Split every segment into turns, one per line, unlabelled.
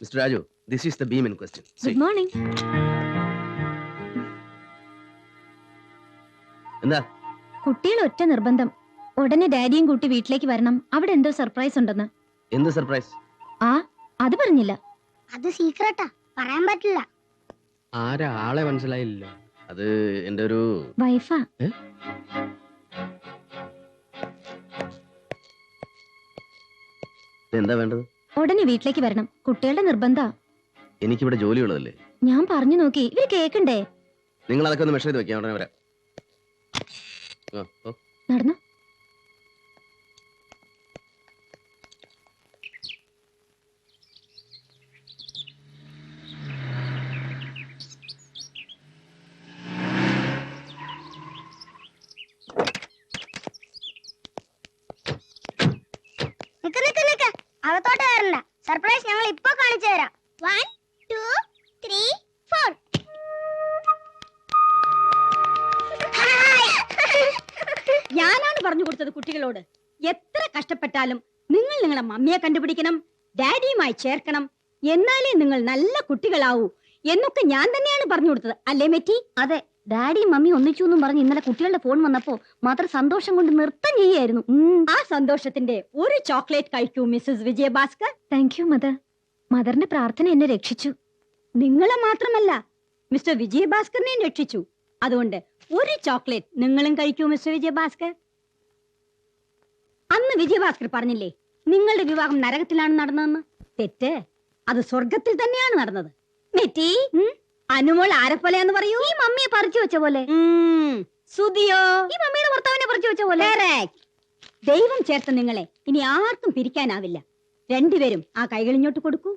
Mister Raju this is the beam in question
good morning
എന്താ?
കുട്ടികൾ ഒറ്റ നിർബന്ധം. ഉടനെ ഡാഡിയും കൂട്ടി വീട്ടിലേക്ക് വരണം. അവിടെ എന്തോ സർപ്രൈസ് ഉണ്ടെന്ന്.
എന്ത് സർപ്രൈസ്
ആ അത് പറഞ്ഞില്ല.
അത് സീക്രട്ടാ പറയാൻ പറ്റില്ല.
ആരാ ആളെ മനസ്സിലായില്ല
അത് എന്റെ ഒരു
വൈഫാ
എന്താ വേണ്ടത്?
ഉടനെ വീട്ടിലേക്ക് വരണം. കുട്ടികളുടെ നിർബന്ധ.
എനിക്കിവിടെ ജോലിയുള്ളതല്ലേ?
ഞാൻ പറഞ്ഞു നോക്കി. ഇവർ കേക്കണ്ടേ?
നിങ്ങൾ അതൊക്കെ ഒന്ന് മെഷർ ചെയ്ത് വെക്കാം ഉടനെ വരാം.
നടന്നു?
പറഞ്ഞു കൊടുത്തത് കുട്ടികളോട്. എത്ര കഷ്ടപ്പെട്ടാലും നിങ്ങൾ നിങ്ങളുടെ മമ്മിയെ കണ്ടുപിടിക്കണം ഡാഡിയുമായി ചേർക്കണം. എന്നാലേ നിങ്ങൾ നല്ല കുട്ടികളാവൂ എന്നൊക്കെ ഞാൻ തന്നെയാണ് പറഞ്ഞു കൊടുത്തത്. അല്ലേ മെറ്റി?
അതെ. ഡാഡി മമ്മി ഒന്നിച്ചു എന്നും പറഞ്ഞ് ഇന്നലെ കുട്ടികളുടെ ഫോൺ വന്നപ്പോ മാത്രം സന്തോഷം കൊണ്ട് നൃത്തം ചെയ്യായിരുന്നു
ആ സന്തോഷത്തിന്റെ ഒരു ചോക്ലേറ്റ് കഴിക്കൂ Mrs Vijayabhaskar.
Thank you mother മദറിന്റെ പ്രാർത്ഥന എന്നെ രക്ഷിച്ചു.
നിങ്ങളെ മാത്രമല്ല മിസ്റ്റർ വിജയഭാസ്കറിനെയും രക്ഷിച്ചു. അതുകൊണ്ട് ഒരു ചോക്ലേറ്റ് നിങ്ങളും കഴിക്കൂ മിസ്റ്റർ വിജയഭാസ്കർ. അന്ന് വിജയഭാസ്കർ പറഞ്ഞില്ലേ നിങ്ങളുടെ വിവാഹം നരകത്തിലാണ് നടന്നതെന്ന്? തെറ്റ്. അത് സ്വർഗത്തിൽ തന്നെയാണ് നടന്നത്. മെറ്റി അനുമോൾ ആരെപ്പോലെയാന്ന് പറയൂ.
ഈ മമ്മിയെ പറിച്ചു വെച്ച പോലെ.
സുതിയോ
ഈ മമ്മിയുടെ ഭർത്താവിനെ പറിച്ചു വെച്ച പോലെ.
ദൈവം ചേർത്ത നിങ്ങളെ ഇനി ആർക്കും പിരിക്കാനാവില്ല. രണ്ടുപേരും ആ കൈകളിഞ്ഞോട്ട് കൊടുക്കൂ.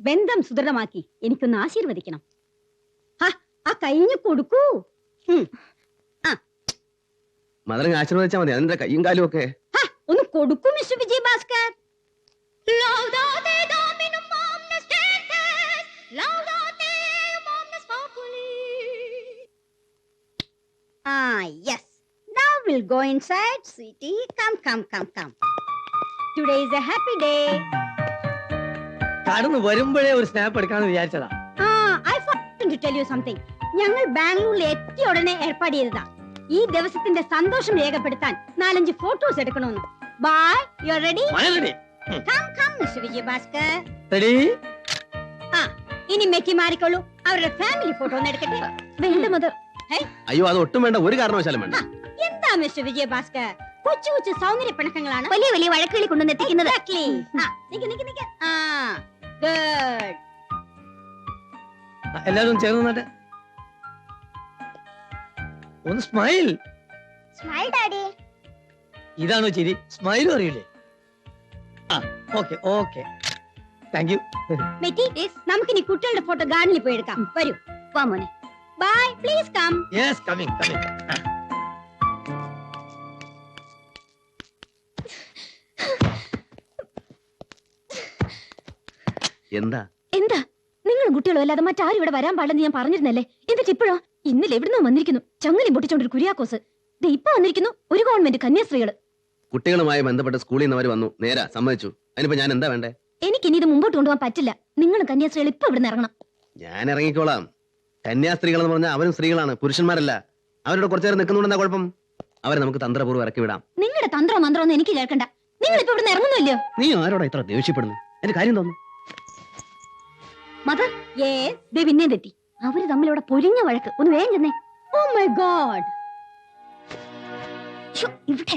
ബന്ധം സുദൃഢമാക്കി എനിക്കൊന്ന് ആശീർവദിക്കണം. ഹാ, ആ കൈഞ്ഞു കൊടുക്കൂ.
മദറിനെ ആശീർവദിച്ചാൽ മതി. അതിന്റെ കയ്യും കാലും ഒക്കെ?
ഒന്ന് കൊടുക്കും mister Vijay Bhaskar Ah, yes. Now we'll go inside, sweetie. Come, come, come, come. Today is a happy day.
കടന്നു വരുമ്പോഴേ ഒരു സ്നാപ്പ് എടുക്കാന്ന് വിചാരിച്ചതാ
ആ ഐ ടു ടെൽ യു. ഞങ്ങൾ ബാംഗ്ലൂരിൽ എത്തിയ ഉടനെ ഏർപ്പാട് ചെയ്തതാ ഈ ദിവസത്തിന്റെ സന്തോഷം രേഖപ്പെടുത്താൻ നാലഞ്ച് ഫോട്ടോസ് എടുക്കണമെന്ന് bye you ready come come mister Vijay Bhaskar
ready
ആ ഇനി മെറ്റി മാറിക്കോളൂ. അവരുടെ ഫാമിലി ഫോട്ടോ ഒന്ന് എടുക്കട്ടെ?
വേണ്ട മദർ
അയ്യോ അത് ഒട്ടും വേണ്ട. ഒരു കാരണവശാലും വേണ്ട.
എന്താ മിസ്റ്റർ വിജയഭാസ്കർ കൊച്ചു കൊച്ചു സൗന്ദര്യ പിണക്കങ്ങളാണ്
വലിയ വലിയ വഴക്കുകളി കൊണ്ടുവന്ന് എത്തിക്കുന്നത്.
ഒന്ന് ചേർന്ന് ഒന്ന് സ്മൈൽ
സ്മൈൽ ഡാഡി
ഇതാണോ ചിരി? സ്മൈലും അറിയില്ലേ? ആ okay okay. Thank you
Metty നമുക്കിനി കുട്ടികളുടെ ഫോട്ടോ ഗാർഡനിൽ പോയി എടുക്കാം. വരൂ.
വാ മോനെ.
Bye please come
yes coming coming
എന്താ?
എന്താ? നിങ്ങളും കുട്ടികളും അല്ലാതെ മറ്റാരും ഇവിടെ വരാൻ പാടില്ലെന്ന് ഞാൻ പറഞ്ഞിരുന്നല്ലേ? എന്നിട്ട് ഇപ്പോഴോ? ഇന്നലെ എവിടുന്നോ വന്നിരിക്കുന്നു. ചങ്ങലി പൊട്ടിച്ചോണ്ടൊരു കുര്യാക്കോസ്. ദേ ഇപ്പൊ വന്നിരിക്കുന്നു ഒരു ഗവൺമെന്റ് കന്യാസ്ത്രീകൾ.
കുട്ടികളുമായി ബന്ധപ്പെട്ട് സ്കൂളിൽ നിന്ന് അവർ വന്നു. നേരാ സമ്മതിച്ചു. അതിനിപ്പോ ഞാൻ എന്താ വേണ്ടേ?
എനിക്ക് ഇനി ഇത് മുമ്പോട്ട് കൊണ്ടുപോകാൻ പറ്റില്ല. നിങ്ങളും കന്യാസ്ത്രീകൾ ഇപ്പൊ ഇവിടുന്ന് ഇറങ്ങണം.
ഞാൻ ഇറങ്ങിക്കോളാം. കന്യാസ്ത്രീകൾ എന്ന് പറഞ്ഞാൽ അവരും സ്ത്രീകളാണ് പുരുഷന്മാരല്ല. അവരോട് കുറച്ചു നേരം നിൽക്കുന്നുണ്ടെന്നാ കുഴപ്പം? അവരെ നമുക്ക് തന്ത്രപൂർവം ഇറക്കി വിടാം.
നിങ്ങളുടെ തന്ത്രോ മന്ത്രോ ഒന്നും എനിക്ക് കേൾക്കണ്ട. നിങ്ങൾ ഇപ്പൊ ഇവിടുന്ന് ഇറങ്ങുന്നില്ലയോ
നീ ആരോടാ ഇത്ര ദേഷ്യപ്പെടുന്നു? എന്റെ കാര്യം തോന്നുന്നു
മദർ
ഏ
ദേ പിന്നെ തെറ്റി. അവർ തമ്മിൽ ഇവിടെ പൊരിഞ്ഞ വഴക്ക്. ഒന്ന് വേഗം ചെന്നേ.
ഓ മൈ ഗോഡ്
ഇവിടെ.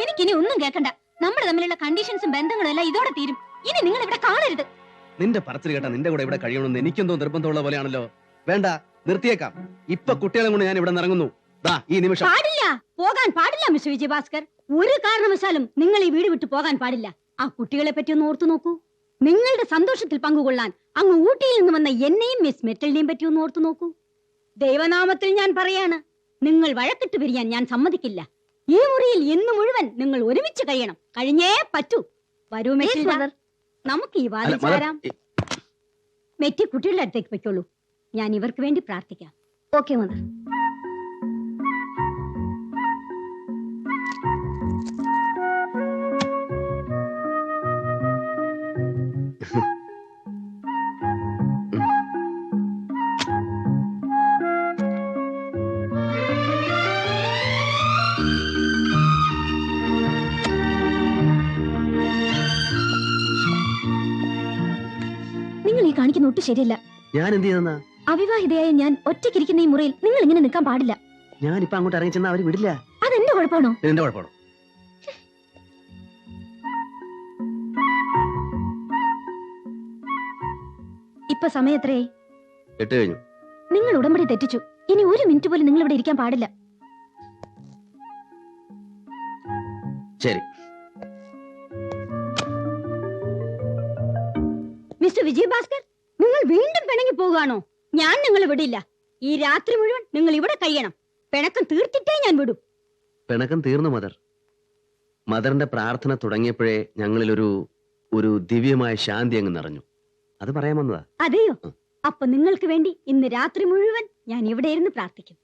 എനിക്കിനി ഒന്നും കേൾക്കണ്ട നമ്മുടെ തമ്മിലുള്ള കണ്ടീഷൻസും ബന്ധങ്ങളും എല്ലാം ഇതോടെ തീരും. ഇനി നിങ്ങൾ ഇവിടെ കാണരുത്.
നിന്റെ പറച്ചിൽ കേട്ടാ നിന്റെ കൂടെ ഇവിടെ കഴിയണമെന്ന് എനിക്കെന്തോ നിർബന്ധമുള്ള പോലെയാണല്ലോ. വേണ്ട നിർത്തിയേക്കാം. ഇപ്പൊ കുട്ടികളെ കൊണ്ട് ഞാൻ ഇവിടെ ഇറങ്ങുന്നു ദാ ഈ നിമിഷം.
പാടില്ല. പോകാൻ പാടില്ല മിസ്റ്റർ വിജയഭാസ്കർ. ഒരു കാരണവശാലും നിങ്ങൾ ഈ വീട് വിട്ടു പോകാൻ പാടില്ല. ആ കുട്ടികളെ പറ്റി ഒന്ന് ഓർത്തു നോക്കൂ. നിങ്ങളുടെ സന്തോഷത്തിൽ പങ്കുകൊള്ളാൻ അങ്ങ് ഊട്ടിയിൽ നിന്ന് വന്ന എന്നെയും മിസ് മെറ്റലിനെയും പറ്റി ഒന്ന് ഓർത്തു നോക്കൂ. ദൈവനാമത്തിൽ ഞാൻ പറയാണ് നിങ്ങൾ വഴക്കിട്ട് പിരിയാൻ ഞാൻ സമ്മതിക്കില്ല. ഈ മുറിയിൽ ഇന്ന് മുഴുവൻ നിങ്ങൾ ഒരുമിച്ച് കഴിയണം. കഴിഞ്ഞേ പറ്റൂ. വരൂ മെറ്റിൽഡ. നമുക്ക് ഈ
വാദിച്ചാരാം
മെറ്റി കുട്ടികളുടെ അടുത്തേക്ക് പൊയ്ക്കോളൂ. ഞാൻ ഇവർക്ക് വേണ്ടി പ്രാർത്ഥിക്കാം.
ഓക്കെ മദർ കാണിക്കുന്ന ഒട്ടും ശരിയല്ല.
ഞാൻ എന്ത് ചെയ്തെന്നാ
അവിവാഹിതയായ ഞാൻ ഒറ്റയ്ക്കിരിക്കുന്ന ഈ മുറിയിൽ നിങ്ങൾ ഇങ്ങനെ നിൽക്കാൻ പാടില്ല.
ഞാൻ ഇപ്പൊ അങ്ങോട്ട് ഇറങ്ങി ചെന്നാ അവർ വിടില്ല.
അതെന്റെ കുഴപ്പമാണോ?
എന്റെ കുഴപ്പമാണോ?
ഇപ്പൊ സമയം എത്രയായി?
എട്ട് കഴിഞ്ഞു.
നിങ്ങൾ ഉടമ്പടി തെറ്റിച്ചു. ഇനി ഒരു മിനിറ്റ് പോലും നിങ്ങൾ ഇവിടെ ഇരിക്കാൻ പാടില്ല.
ശരി.
മിസ്റ്റർ വിജയഭാസ്കർ? നിങ്ങൾ വീണ്ടും പിണങ്ങി പോകുകയാണോ ഞാൻ നിങ്ങളെ വിടില്ല. ഈ രാത്രി മുഴുവൻ നിങ്ങൾ ഇവിടെ കഴിയണം. പിണക്കം തീർത്തിട്ടേ ഞാൻ വിടും.
പിണക്കം തീർന്നു മദർ. മദറിന്റെ പ്രാർത്ഥന തുടങ്ങിയപ്പോഴേ ഞങ്ങളിൽ ഒരു ഒരു ദിവ്യമായ ശാന്തി അങ്ങ് നിറഞ്ഞു. അത് പറയാൻ വന്നതാ?
അതെയോ. അപ്പൊ നിങ്ങൾക്ക് വേണ്ടി ഇന്ന് രാത്രി മുഴുവൻ ഞാൻ ഇവിടെ ഇരുന്ന് പ്രാർത്ഥിക്കും.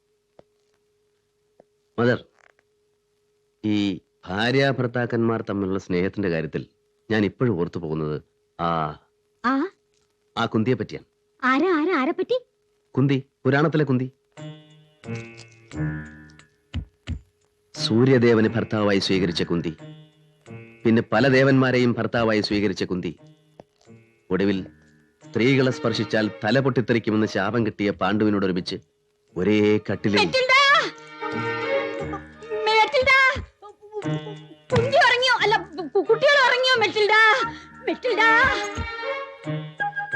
മദർ ഈ ഭാര്യ ഭർത്താക്കന്മാർ തമ്മിലുള്ള സ്നേഹത്തിന്റെ കാര്യത്തിൽ ഞാൻ ഇപ്പോഴും ഓർത്തു പോകുന്നത് ആ
ആ
ആ കുന്തിയെ പറ്റിയാണ്
ആരാ ആരാ ആരെ പറ്റി?
കുന്തി പുരാണത്തിലെ കുന്തി. സൂര്യദേവന് ഭർത്താവായി സ്വീകരിച്ച കുന്തി. പിന്നെ പല ദേവന്മാരെയും ഭർത്താവായി സ്വീകരിച്ച കുന്തി. ഒടുവിൽ സ്ത്രീകളെ സ്പർശിച്ചാൽ തല പൊട്ടിത്തെറിക്കുമെന്ന് ശാപം കിട്ടിയ പാണ്ഡുവിനോടൊരുമിച്ച് ഒരേ!
മെറ്റിൽഡ! കുഞ്ഞി ഉറങ്ങിയോ? അല്ല കുട്ടികൾ ഉറങ്ങിയോ Matilda? Matilda!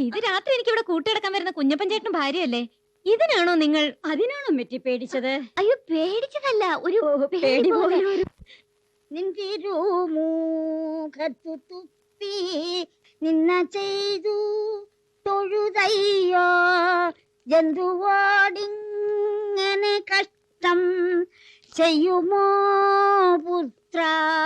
ഇത് രാത്രി എനിക്ക് ഇവിടെ കൂട്ടിയെടുക്കാൻ വരുന്ന കുഞ്ഞപ്പൻ ചേട്ടൻ ഭാര്യയല്ലേ? ഇതിനാണോ നിങ്ങൾ
അതിനാണോ മെറ്റി പേടിച്ചത്?
അയ്യോ പേടിച്ചതല്ല ഒരു
പേടി
തുപ്പി നിന്ന ചെയ്തു തൊഴുതയ്യോ? ജന്തുവാടിങ്ങനെ കഷ്ടം ചെയ്യുമോ പുത്ര?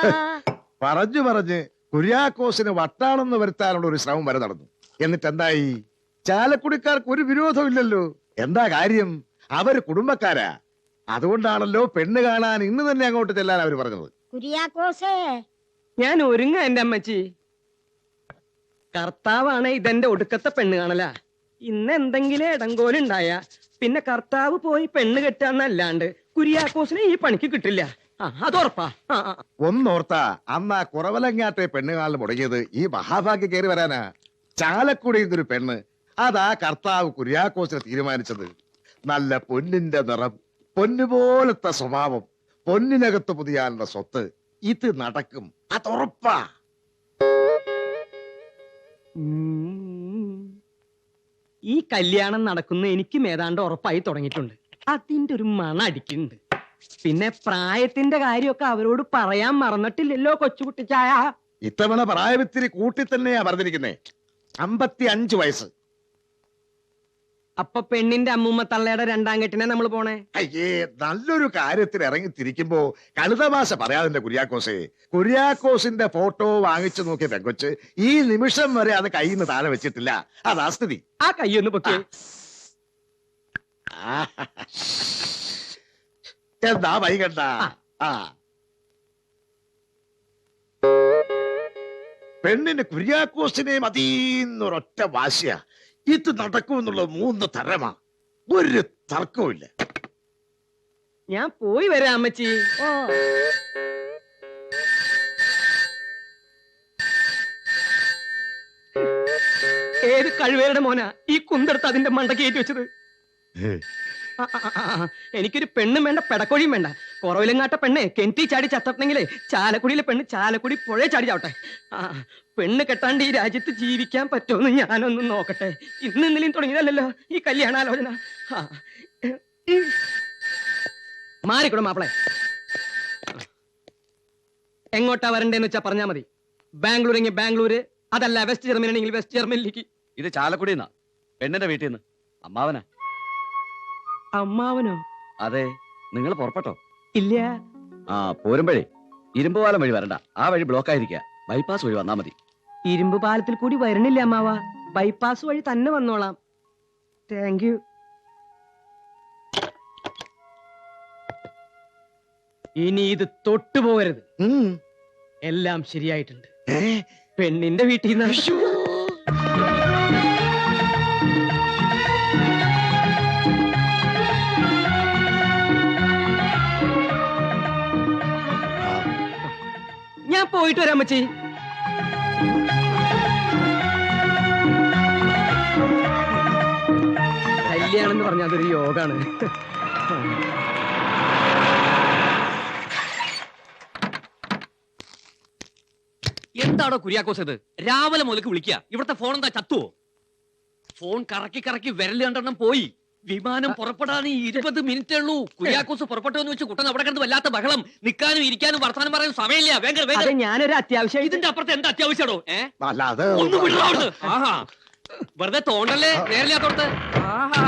പറഞ്ഞു പറഞ്ഞ് കുര്യാക്കോസിന് വട്ടാണെന്ന് വരുത്താനുള്ള ഒരു ശ്രമം വരെ നടന്നു. എന്നിട്ട് എന്തായി ചാലക്കുടിക്കാർക്ക് ഒരു വിരോധമില്ലല്ലോ. എന്താ കാര്യം? അവർ കുടുംബക്കാരാ. അതുകൊണ്ടാണല്ലോ പെണ്ണ് കാണാൻ ഇന്ന് തന്നെ അങ്ങോട്ട് ചെല്ലാൻ അവർ പറഞ്ഞത്.
കുര്യാക്കോസേ.
ഞാൻ ഒരുങ്ങ എന്റെ അമ്മച്ചി. കർത്താവാണ് ഇതെന്റെ ഒടുക്കത്തെ പെണ്ണ് കാണല. ഇന്ന് എന്തെങ്കിലും ഇടങ്കോലുണ്ടായ പിന്നെ കർത്താവ് പോയി പെണ്ണ് കെട്ടാന്നല്ലാണ്ട് കുര്യാക്കോസിനെ ഈ പണിക്ക് കിട്ടില്ല. ആ.
ഒന്നോർത്താ അന്ന് ആ കുറവലങ്ങാട്ടെ പെണ്ണ് കാണൽ മുടങ്ങിയത് ഈ മഹാഭാഗ്യ കയറി വരാനാ. ചാലക്കുടിയിൽ നിന്നൊരു പെണ്ണ് അതാ കർത്താവ് കുര്യാക്കോസിനെ തീരുമാനിച്ചത്. നല്ല പൊന്നിന്റെ നിറം പൊന്നുപോലത്തെ സ്വഭാവം പൊന്നിനകത്ത് പുതിയാനുള്ള സ്വത്ത്. ഇത് നടക്കും. അതുറപ്പാ.
ഉറപ്പാ ഈ കല്യാണം നടക്കുന്ന എനിക്കും ഏതാണ്ട് ഉറപ്പായി തുടങ്ങിയിട്ടുണ്ട്. അതിന്റെ ഒരു മണ അടിക്കുന്നുണ്ട്. പിന്നെ പ്രായത്തിന്റെ കാര്യമൊക്കെ അവരോട് പറയാൻ മറന്നിട്ടില്ലല്ലോ കൊച്ചുകുട്ടിച്ചായ.
ഇത്തവണ പ്രായവിത്തിരി കൂട്ടി തന്നെയാ പറഞ്ഞിരിക്കുന്നേ. അമ്പത്തി അഞ്ചു വയസ്സ്.
അപ്പൊ പെണ്ണിന്റെ അമ്മൂമ്മ തള്ളയുടെ രണ്ടാം കെട്ടിനെ നമ്മൾ പോണേ?
അയ്യേ നല്ലൊരു കാര്യത്തിൽ ഇറങ്ങി തിരിക്കുമ്പോ കഴുതഭാഷ പറയാതിന്റെ കുര്യാക്കോസേ. കുര്യാക്കോസിന്റെ ഫോട്ടോ വാങ്ങിച്ചു നോക്കിയ പെങ്കൊച്ച് ഈ നിമിഷം വരെ അത് കയ്യിൽ നിന്ന് താഴെ വെച്ചിട്ടില്ല. അതാ സ്ഥിതി.
ആ കൈയൊന്ന് പൊക്കി.
എന്താ വൈകണ്ട? ആ. പെണ്ണിന് കുര്യാക്കോസിനെയും അതീന്നൊരൊറ്റ വാശിയ. ഇത് നടക്കുമെന്നുള്ള മൂന്ന് തരമാ. ഒരു തർക്കവും
ഞാൻ പോയി വരാം അമ്മച്ചി. ഏത് കഴിവേരുടെ മോന ഈ കുന്തെടുത്ത് അതിന്റെ മണ്ടക്ക് കയറ്റി വെച്ചത്? എനിക്കൊരു പെണ്ണും വേണ്ട പെടക്കോഴിയും വേണ്ട. കുറവിലങ്ങാട്ട പെണ്ണ് കെന്തി ചാടി ചത്തണെങ്കിൽ ചാലക്കുടിയിലെ പെണ്ണ് ചാലക്കുടി പുഴ ചാടി ചാവട്ടെ. ആ പെണ്ണ് കെട്ടാണ്ട് ഈ രാജ്യത്ത് ജീവിക്കാൻ പറ്റുമെന്ന് ഞാനൊന്ന് നോക്കട്ടെ. ഇന്ന് ഇന്നലെയും തുടങ്ങിയതല്ലല്ലോ ഈ കല്യാണാലോചന. മാറിക്കൂടെ മാപ്പിളെ. എങ്ങോട്ടാ വരണ്ടേന്ന് വെച്ചാ പറഞ്ഞാ മതി. ബാംഗ്ലൂരെങ്കിൽ ബാംഗ്ലൂര് അതല്ല വെസ്റ്റ് ജർമ്മനി ആണെങ്കിൽ വെസ്റ്റ് ജർമ്മനിലേക്ക്
ഇത് ചാലക്കുടിന്നാ?
പെണ്ണിന്റെ വീട്ടിൽ നിന്ന് അമ്മാവനാ.
അമ്മാവനോ?
അതെ. നിങ്ങൾ പുറപ്പെട്ടോ?
ഇല്ല.
ആ പോരുമ്പഴേ ഇരുമ്പുപാലം വഴി വരണ്ട. ആ വഴി ബ്ലോക്ക് ആയിരിക്കുക ബൈപ്പാസ് വഴി വന്നാ മതി.
ഇരുമ്പ് പാലത്തിൽ കൂടി വരണില്ല അമ്മാവ. ബൈപ്പാസ് വഴി തന്നെ വന്നോളാം. താങ്ക് യു ഇനി ഇത് തൊട്ടു പോകരുത്. എല്ലാം ശരിയായിട്ടുണ്ട്. പെണ്ണിന്റെ വീട്ടിൽ നിന്ന് പോയിട്ട് വരാം മച്ചി കല്യാണം എന്ന് പറഞ്ഞാൽ അതൊരു യോഗാണ്.
എന്താണോ കുര്യാക്കോസ് ഇത്? രാവിലെ മുതൽക്ക് വിളിക്കുക ഇവിടുത്തെ ഫോൺ എന്താ ചത്തുവോ? ഫോൺ കറക്കി കറക്കി വിരൽ കണ്ടെണ്ണം പോയി. വിമാനം പുറപ്പെടാൻ ഇരുപത് മിനിറ്റ് ഉള്ളൂ. കുര്യാക്കൂസ് പുറപ്പെട്ടു എന്ന് വെച്ച് കുട്ടൻ അവിടെ കിടന്ന് വല്ലാത്ത ബഹളം. നിൽക്കാനും ഇരിക്കാനും വർത്തമാനം പറയാനും സമയമില്ല. വേഗം വേഗം
ഞാനൊരു അത്യാവശ്യം
ഇതിന്റെ അപ്പുറത്ത് എന്താ അത്യാവശ്യമാണോ ഏ? ഒന്ന്. ആഹാ. വെറുതെ തോണ്ടല്ലേ? നേരില്ലാത്തോടത്ത് ആഹാ.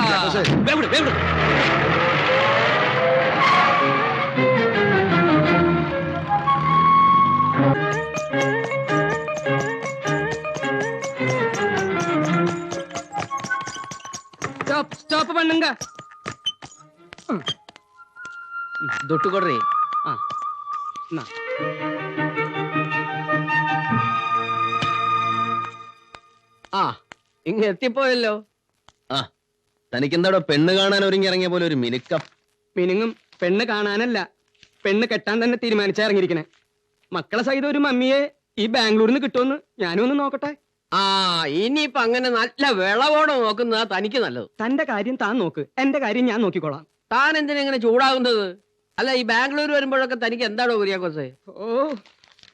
വേവിട് വേവിട്
തൊട്ടു കൊടുറേ
ആ. എന്നാ. ആ ഇങ്ങ എത്തിപ്പോയല്ലോ.
ആ തനിക്കെന്താടോ പെണ്ണ് കാണാൻ ഒരുങ്ങി ഇറങ്ങിയ പോലെ ഒരു മിനുക്കം.
മിനുങ്ങും പെണ്ണ് കാണാനല്ല പെണ്ണ് കെട്ടാൻ തന്നെ തീരുമാനിച്ചാ ഇറങ്ങിയിരിക്കണേ. മക്കളെ സഹിതം ഒരു മമ്മിയെ ഈ ബാംഗ്ലൂരിൽ നിന്ന് കിട്ടുമെന്ന് ഞാനും ഒന്ന് നോക്കട്ടെ.
ആ ഇനിയിപ്പൊ അങ്ങനെ നല്ല വിളവോടെ നോക്കുന്നതാ തനിക്ക് നല്ലത്.
തന്റെ കാര്യം താൻ നോക്ക്. എന്റെ കാര്യം ഞാൻ നോക്കിക്കോളാം.
താൻ എന്തിനാ ഇങ്ങനെ ചൂടാകുന്നത്? അല്ല ഈ ബാംഗ്ലൂർ വരുമ്പോഴൊക്കെ തനിക്ക് എന്താണോ കുര്യാക്കോസേ?
ഓ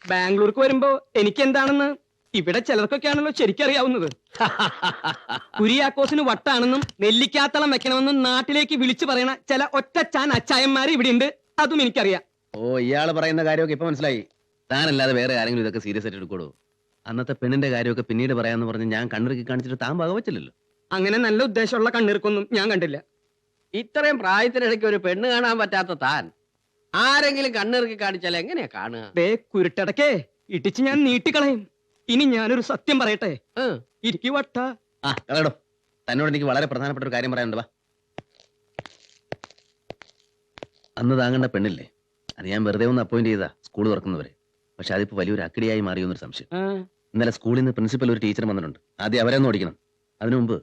ബാംഗ്ലൂർക്ക് വരുമ്പോ എനിക്ക് എന്താണെന്ന് ഇവിടെ ചിലർക്കൊക്കെയാണല്ലോ ശരിക്കറിയാവുന്നത്. കുരിയാക്കോസിന് വട്ടാണെന്നും നെല്ലിക്കാത്തളം വെക്കണമെന്നും നാട്ടിലേക്ക് വിളിച്ചു പറയണ ചില ഒറ്റച്ചാൻ അച്ചായന്മാര് ഇവിടെ ഉണ്ട് അതും എനിക്കറിയാം.
ഓ ഇയാൾ പറയുന്ന കാര്യമൊക്കെ ഇപ്പൊ മനസ്സിലായി. താനല്ലാതെ വേറെ ആരെങ്കിലും ഇതൊക്കെ സീരിയസ് ആയിട്ട് എടുക്കോളൂ അന്നത്തെ പെണ്ണിന്റെ കാര്യമൊക്കെ പിന്നീട് പറയാന്ന് പറഞ്ഞ് ഞാൻ കണ്ണിറുക്കി കാണിച്ചിട്ട് താൻ വകവച്ചില്ലല്ലോ.
അങ്ങനെ നല്ല ഉദ്ദേശമുള്ള കണ്ണിറുക്കൊന്നും ഞാൻ കണ്ടില്ല.
ഇത്രയും പ്രായത്തിനിടയ്ക്ക് ഒരു പെണ്ണ് കാണാൻ പറ്റാത്ത താൻ ആരെങ്കിലും കണ്ണിറുക്കി കാണിച്ചാൽ എങ്ങനെയാ കാണുക?
ദേ കുരുട്ടടക്കേ ഇടിച്ച് ഞാൻ നീട്ടിക്കളയും. ഇനി ഞാനൊരു സത്യം പറയട്ടെ? ഇരിക്കു വട്ട.
ആ കളടോ തന്നോട് എനിക്ക് വളരെ പ്രധാനപ്പെട്ട ഒരു കാര്യം പറയാനുണ്ട് വാ. അന്ന് താങ്കേണ്ട പെണ്ണില്ലേ? അത് ഞാൻ വെറുതെ ഒന്ന് അപ്പോയിന്റ് ചെയ്താ സ്കൂൾ തുറക്കുന്നവരെ. പക്ഷെ അതിപ്പോ വലിയൊരു അക്കിടിയായി മാറിയെന്നൊരു സംശയം. ഇന്നലെ സ്കൂളിൽ നിന്ന് പ്രിൻസിപ്പൽ ഒരു ടീച്ചർ വന്നിട്ടുണ്ട്. ആദ്യം അവരെ ഒന്ന് ഓടിക്കണം. അതിനു മുമ്പ്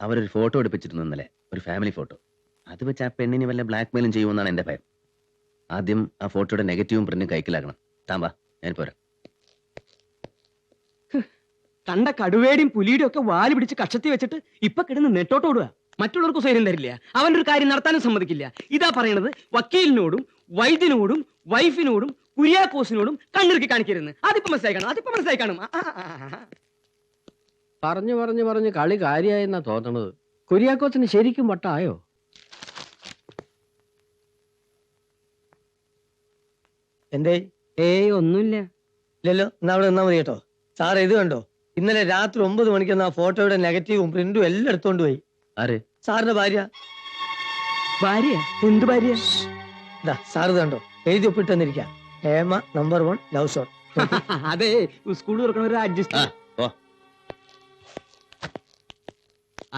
അവരൊരു ഫോട്ടോ എടുപ്പിച്ചിരുന്നു ഇന്നലെ ഒരു ഫാമിലി ഫോട്ടോ. അത് വെച്ച് ആ പെണ്ണിനെ വല്ല ബ്ലാക്ക് മെയിലും ചെയ്യുമെന്നാണ് എന്റെ ഭയം. ആദ്യം ആ ഫോട്ടോയുടെ നെഗറ്റീവും പ്രിന്റും കൈക്കലാക്കണം. താമ്പാ ഞാൻ പോരാ.
കണ്ട കടുവേടിയും പുലിയുടെയും ഒക്കെ വാൽ പിടിച്ച് കക്ഷത്തി വെച്ചിട്ട് ഇപ്പൊ കിടന്ന് നെട്ടോട്ടോടുക മറ്റുള്ളവർക്ക് സ്വൈര്യം തരില്ല. അവന്റെ ഒരു കാര്യം നടത്താനും സമ്മതിക്കില്ല. ഇതാ പറയണത് വക്കീലിനോടും വൈദ്യനോടും വൈഫിനോടും കുര്യാക്കോസിനോടും കണ്ണിറുക്കി കാണിക്കരുന്ന് അതിപ്പോ മനസ്സിലായി കാണും അതിപ്പോ മനസ്സിലായി കാണും.
പറഞ്ഞു പറഞ്ഞു പറഞ്ഞു കളി കാര്യായെന്നാ തോന്നണത്. കുര്യാക്കോസിന് ശരിക്കും വട്ടായോ?
എന്തേ?
ഏയ് ഒന്നുമില്ല.
ഇല്ലല്ലോ എന്നാ അവിടെ നിന്നാ മതി കേട്ടോ സാർ ഇത് കണ്ടോ? ഇന്നലെ രാത്രി ഒമ്പത് മണിക്ക് ആ ഫോട്ടോയുടെ നെഗറ്റീവും പ്രിന്റും എല്ലാം എടുത്തോണ്ട് പോയി.
ആര്?
സാറിന്റെ ഭാര്യ.
ഭാര്യ? എന്ത് ഭാര്യ?
ഇതാ സാർ ഇത് കണ്ടോ? എഴുതി ഒപ്പിട്ട് തന്നിരിക്കാം. Hema number one love zone
അതെ സ്കൂൾ തുറക്കണ ഒരു അഡ്ജസ്റ്റ്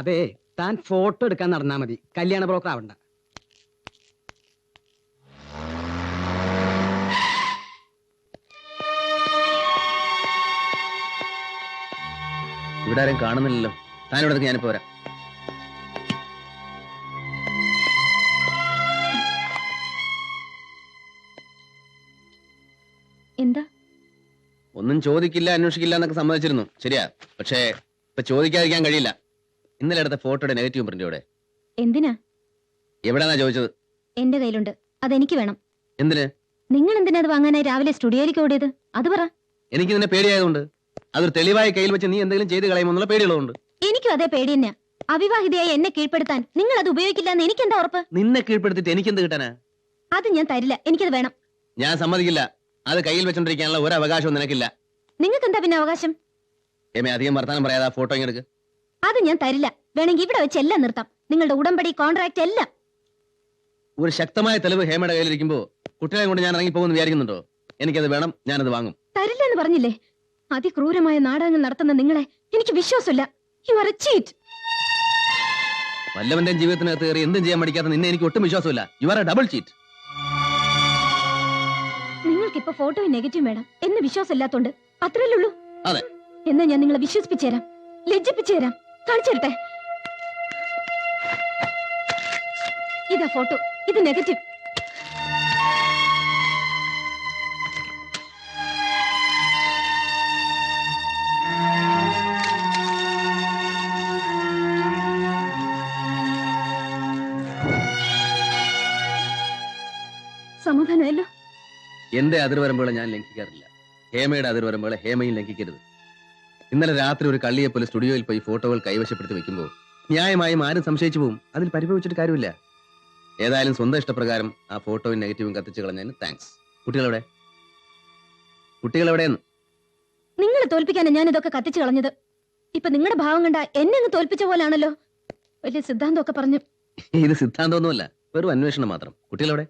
അതെ താൻ ഫോട്ടോ എടുക്കാൻ നടന്നാ മതി. കല്യാണ ബ്രോക്കർ ആവണ്ട.
ഇവിടെ ആരും കാണുന്നില്ലല്ലോ. താൻ ഇവിടെ ഞാനിപ്പോ വരാം. ഒന്നും ചോദിക്കില്ല അന്വേഷിക്കില്ല എന്നൊക്കെ സമ്മതിച്ചിരുന്നു. ശരിയാ. പക്ഷേ ഇപ്പൊ ചോദിക്കാതിരിക്കാൻ കഴിയില്ല. ഇന്നലെ എടുത്ത ഫോട്ടോയുടെ നെഗറ്റീവ് പ്രിന്റ് ഇവിടെ
എന്തിനാ?
എവിടെന്നാ ചോദിച്ചത്?
എന്റെ കയ്യിലുണ്ട്. അതെനിക്ക് വേണം.
എന്തിന്?
നിങ്ങൾ എന്തിനാ അത് വാങ്ങാനായി രാവിലെ സ്റ്റുഡിയോയിലേക്ക് ഓടിയത്? അത് പറ.
എനിക്ക് നിന്നെ പേടിയായതുകൊണ്ട്. അതൊരു തെളിവായി കയ്യിൽ വെച്ച് നീ എന്തെങ്കിലും ചെയ്ത് കളയുമെന്നുള്ള പേടിയുള്ളതുകൊണ്ട്.
എനിക്കും അതേ പേടി തന്നെയാ. അവിവാഹിതയായി എന്നെ കീഴ്പ്പെടുത്താൻ നിങ്ങൾ അത് ഉപയോഗിക്കില്ല എന്ന് എനിക്ക് എന്താ ഉറപ്പ്?
നിന്നെ കീഴ്പ്പെടുത്തിട്ട് എനിക്ക് എന്ത് കിട്ടാനാ?
അത് ഞാൻ തരില്ല. എനിക്കത് വേണം.
ഞാൻ സമ്മതിക്കില്ല. അത് കയ്യിൽ വെച്ചോണ്ടിരിക്കാനുള്ള ഒരു അവകാശവും നിനക്കില്ല.
നിങ്ങൾക്ക് എന്താ പിന്നെ അവകാശം?
എമേ അധികം വർത്താനം പറയാതെ ഫോട്ടോ ഇങ്ങെടുക്ക്
അത് ഞാൻ തരില്ല. വേണമെങ്കിൽ ഇവിടെ വെച്ച് എല്ലാം നിർത്താം. നിങ്ങളുടെ ഉടമ്പടി കോൺട്രാക്ട് എല്ലാം.
ഒരു ശക്തമായ തെളിവ് ഹേമയുടെ കയ്യിലിരിക്കുമ്പോ കുട്ടികളെ കൊണ്ട് ഞാൻ ഇറങ്ങി പോകുമെന്ന് വിചാരിക്കുന്നുണ്ടോ? എനിക്കത് വേണം ഞാനത് വാങ്ങും.
തരില്ല എന്ന് പറഞ്ഞില്ലേ? അതിക്രൂരമായ നാടകങ്ങൾ നടത്തുന്ന നിങ്ങളെ എനിക്ക് വിശ്വാസമില്ല. യു ആർ എ ചീറ്റ്
വല്ലവന്റെയും ജീവിതത്തിനകത്ത് കയറി എന്തും ചെയ്യാൻ പഠിക്കാത്ത നിന്നെ എനിക്ക് ഒട്ടും വിശ്വാസമില്ല. You are a double cheat
ഇപ്പൊ ഫോട്ടോ നെഗറ്റീവ് വേണം. എന്ന് വിശ്വാസമില്ലാത്തോണ്ട്. അത്രയല്ലേ ഉള്ളൂ
അതെ.
എന്നാ ഞാൻ നിങ്ങളെ വിശ്വസിപ്പിച്ചു തരാം ലജ്ജിപ്പിച്ചു തരാം കാണിച്ചു ഇതാ ഫോട്ടോ. ഇത് നെഗറ്റീവ്.
എന്റെ അതിർവരമ്പുകളെ ഞാൻ ലംഘിക്കാറില്ല. ഹേമയുടെ അതിർവരമ്പുകളെ ഹേമയും ലംഘിക്കരുത്. ഇന്നലെ രാത്രി ഒരു കള്ളിയെ പോലെ സ്റ്റുഡിയോയിൽ പോയി ഫോട്ടോകൾ കൈവശപ്പെടുത്തി വെക്കുമ്പോൾ ന്യായമായും ആരും സംശയിച്ചു പോകും അതിൽ പരിഭവിച്ചിട്ട് കാര്യമില്ല. ഏതായാലും സ്വന്തം ഇഷ്ടപ്രകാരം ആ ഫോട്ടോയും നെഗറ്റീവും കത്തിച്ചു കളഞ്ഞതിന് താങ്ക്സ് കുട്ടികളെവിടെ? കുട്ടികളെവിടെയെന്ന്?
നിങ്ങളെ തോൽപ്പിക്കാനാണ് ഞാൻ ഇതൊക്കെ കത്തിച്ചു കളഞ്ഞത്. ഇപ്പൊ നിങ്ങളുടെ ഭാവം കണ്ട എന്നെ അങ്ങ് തോൽപ്പിച്ച പോലാണല്ലോ. വലിയ സിദ്ധാന്തമൊക്കെ പറഞ്ഞു
ഇത് സിദ്ധാന്തമൊന്നുമല്ല. വെറും അന്വേഷണം മാത്രം. കുട്ടികളെവിടെ?